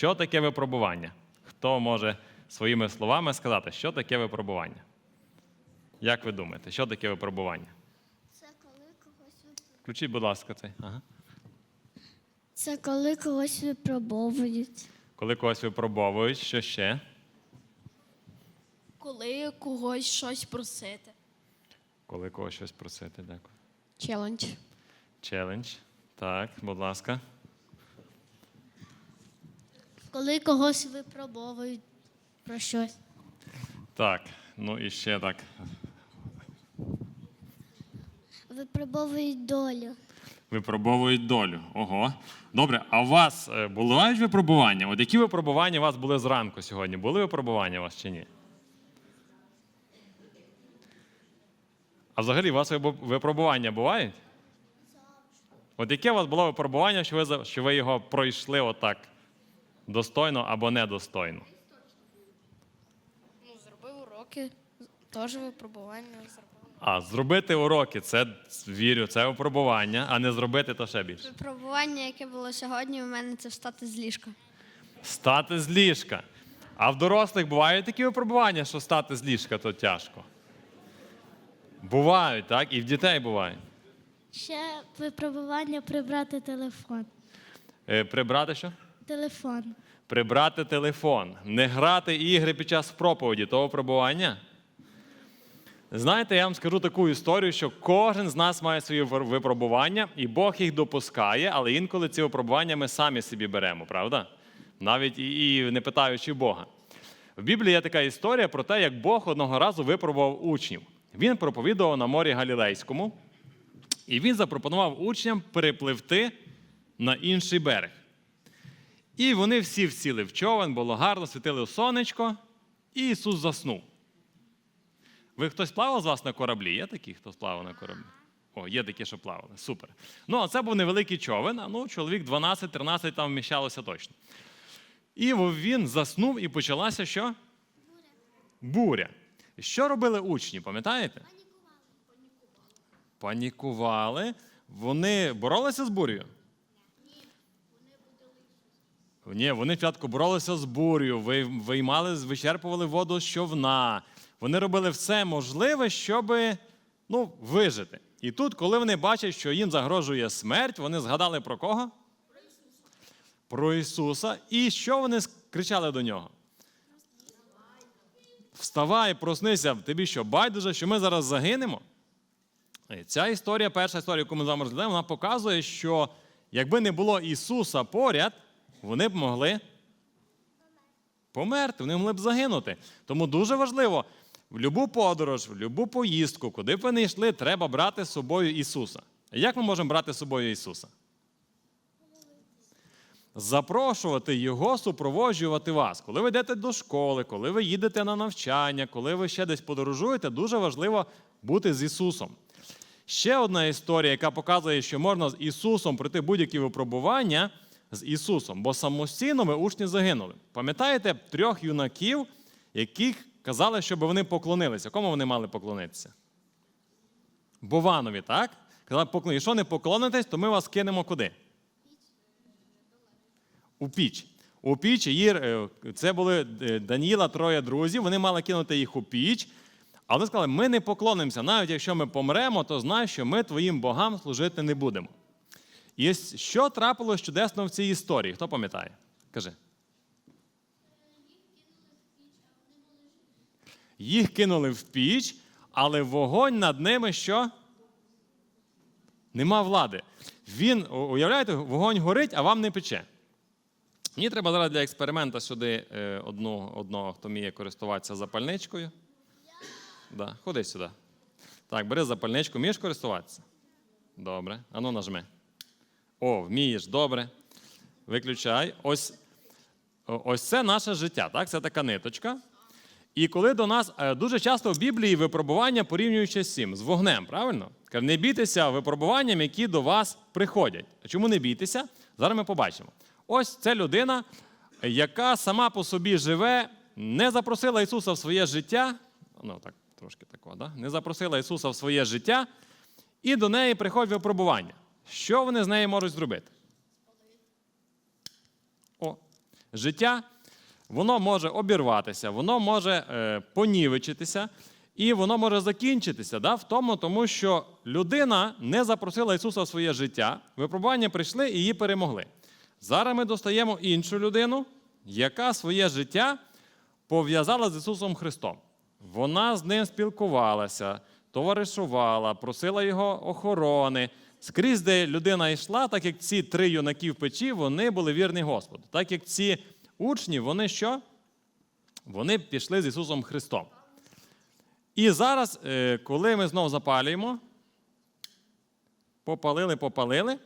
Що таке випробування? Хто може своїми словами сказати, що таке випробування? Як ви думаєте, що таке випробування? Це коли когось вип- Включіть, будь ласка, цей. Ага. Це коли когось випробовують. Коли когось випробовують, що ще? Коли когось щось просити. Коли когось щось просити, дякую. Челендж. Челендж. Так, будь ласка. Коли когось випробовують про щось. Так, ну і ще так. Випробовують долю. Випробовують долю. Ого. Добре, а у вас е, бувають випробування? От які випробування у вас були зранку сьогодні? Були випробування у вас чи ні? А взагалі у вас вибо- випробування бувають? От яке у вас було випробування, що ви, за- що ви його пройшли отак достойно або недостойно? Ну, зробив уроки, теж випробування зробив. А, зробити уроки це вірю, це випробування, а не зробити то ще більше. Випробування, яке було сьогодні, у мене це встати з ліжка. Стати з ліжка. А в дорослих бувають такі випробування, що стати з ліжка то тяжко. Бувають, так? І в дітей бувають. Ще випробування прибрати телефон. Е, прибрати що? Телефон. Прибрати телефон. Не грати ігри під час проповіді того випробування. Знаєте, я вам скажу таку історію, що кожен з нас має свої випробування, і Бог їх допускає, але інколи ці випробування ми самі собі беремо, правда? Навіть і, і не питаючи Бога. В Біблії є така історія про те, як Бог одного разу випробував учнів. Він проповідував на морі Галілейському, і він запропонував учням перепливти на інший берег. І вони всі всіли в човен, було гарно, світило сонечко, і Ісус заснув. Ви хтось плавав з вас на кораблі? Є такі, хто плавав на кораблі? О, є такі, що плавали. Супер. Ну, а це був невеликий човен, а ну, чоловік 12-13 там вміщалося точно. І він заснув, і почалася що? Буря. Буря. Що робили учні, пам'ятаєте? Панікували. Вони боролися з бурею? Ні, вони спочатку боролися з бурею, ви- виймали, вичерпували воду з човна. Вони робили все можливе, щоб ну, вижити. І тут, коли вони бачать, що їм загрожує смерть, вони згадали про кого? Про Ісуса. І що вони кричали до нього? Вставай, проснися, тобі що, байдуже, що ми зараз загинемо? І Ця історія, перша історія, яку ми з вами розглядаємо, вона показує, що якби не було Ісуса поряд, вони б могли померти, вони могли б загинути. Тому дуже важливо в будь-яку подорож, в будь-яку поїздку, куди б ви не йшли, треба брати з собою Ісуса. Як ми можемо брати з собою Ісуса? Запрошувати Його супроводжувати вас. Коли ви йдете до школи, коли ви їдете на навчання, коли ви ще десь подорожуєте, дуже важливо бути з Ісусом. Ще одна історія, яка показує, що можна з Ісусом пройти будь-які випробування з Ісусом, бо самостійно ми учні загинули. Пам'ятаєте трьох юнаків, яких казали, щоб вони поклонилися? Кому вони мали поклонитися? Бованові, так? Казали. Якщо не поклонитесь, то ми вас кинемо куди? У піч. У піч її, е, це були е, Даніла, троє друзів, вони мали кинути їх у піч. Але сказали, ми не поклонимося, навіть якщо ми помремо, то знай, що ми твоїм богам служити не будемо. І що трапилось чудесно в цій історії? Хто пам'ятає? Кажи. Їх кинули в піч, але вогонь над ними що? Нема влади. Він, уявляєте, вогонь горить, а вам не пече. Мені треба зараз для експеримента сюди е, одну, одного, хто вміє користуватися запальничкою. Да, ходи сюди. Так, бери запальничку, вмієш користуватися? Добре. Ану нажми. О, вмієш, добре. Виключай. Ось, ось це наше життя, так? Це така ниточка. І коли до нас е, дуже часто в Біблії випробування порівнюючи з цим, з вогнем, правильно? Не бійтеся випробуванням, які до вас приходять. А чому не бійтеся? Зараз ми побачимо. Ось це людина, яка сама по собі живе, не запросила Ісуса в своє життя. Ну, так, трошки такого, да? не запросила Ісуса в своє життя, і до неї приходять випробування. Що вони з нею можуть зробити? О, життя, воно може обірватися, воно може е, понівечитися, і воно може закінчитися да, в тому, тому що людина не запросила Ісуса в своє життя, випробування прийшли і її перемогли. Зараз ми достаємо іншу людину, яка своє життя пов'язала з Ісусом Христом. Вона з ним спілкувалася, товаришувала, просила його охорони. Скрізь, де людина йшла, так як ці три юнаки в печі, вони були вірні Господу. Так як ці учні, вони що? Вони пішли з Ісусом Христом. І зараз, е, коли ми знову запалюємо, попалили, попалили,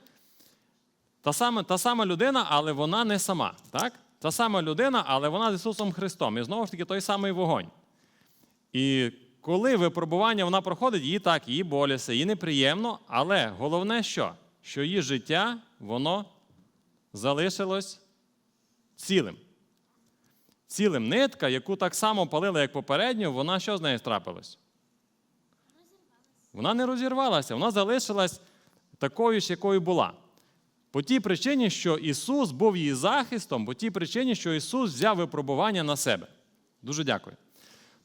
та сама, та сама людина, але вона не сама. Так? Та сама людина, але вона з Ісусом Христом. І знову ж таки той самий вогонь. І коли випробування вона проходить, їй так, їй болісно, їй неприємно, але головне що? Що її життя, воно залишилось цілим. Цілим нитка, яку так само палили, як попередню, вона що з нею трапилось? Вона не розірвалася, вона залишилась такою ж, якою була. По тій причині, що Ісус був її захистом, по тій причині, що Ісус взяв випробування на себе. Дуже дякую.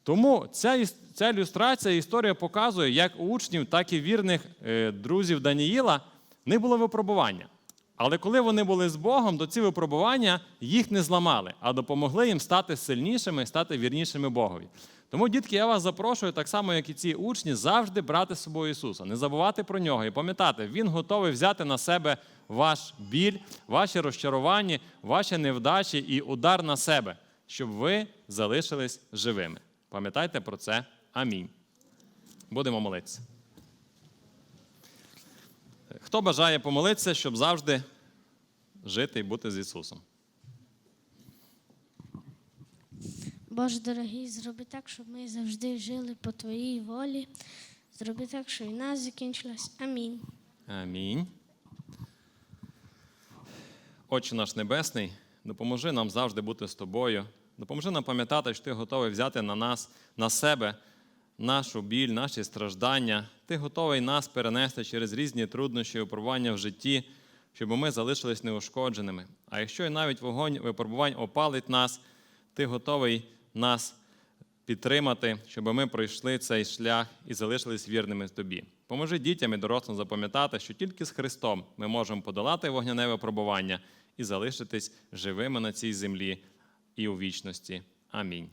Тому ця, ця ілюстрація, історія показує, як у учнів, так і вірних е, друзів Даніїла не було випробування. Але коли вони були з Богом, то ці випробування їх не зламали, а допомогли їм стати сильнішими, стати вірнішими Богові. Тому, дітки, я вас запрошую, так само, як і ці учні, завжди брати з собою Ісуса, не забувати про нього і пам'ятати, Він готовий взяти на себе ваш біль, ваші розчарування, ваші невдачі і удар на себе, щоб ви залишились живими. Пам'ятайте про це. Амінь. Будемо молитися. Хто бажає помолитися, щоб завжди жити і бути з Ісусом? Боже дорогий, зроби так, щоб ми завжди жили по Твоїй волі. Зроби так, щоб війна закінчилась. Амінь. Амінь. Отче наш Небесний, допоможи нам завжди бути з тобою. Допоможи нам пам'ятати, що ти готовий взяти на нас, на себе нашу біль, наші страждання. Ти готовий нас перенести через різні труднощі і випробування в житті, щоб ми залишились неушкодженими. А якщо і навіть вогонь випробувань опалить нас, ти готовий нас підтримати, щоб ми пройшли цей шлях і залишились вірними тобі. Поможи дітям і дорослим запам'ятати, що тільки з Христом ми можемо подолати вогняне випробування і залишитись живими на цій землі і у вічності. Амінь.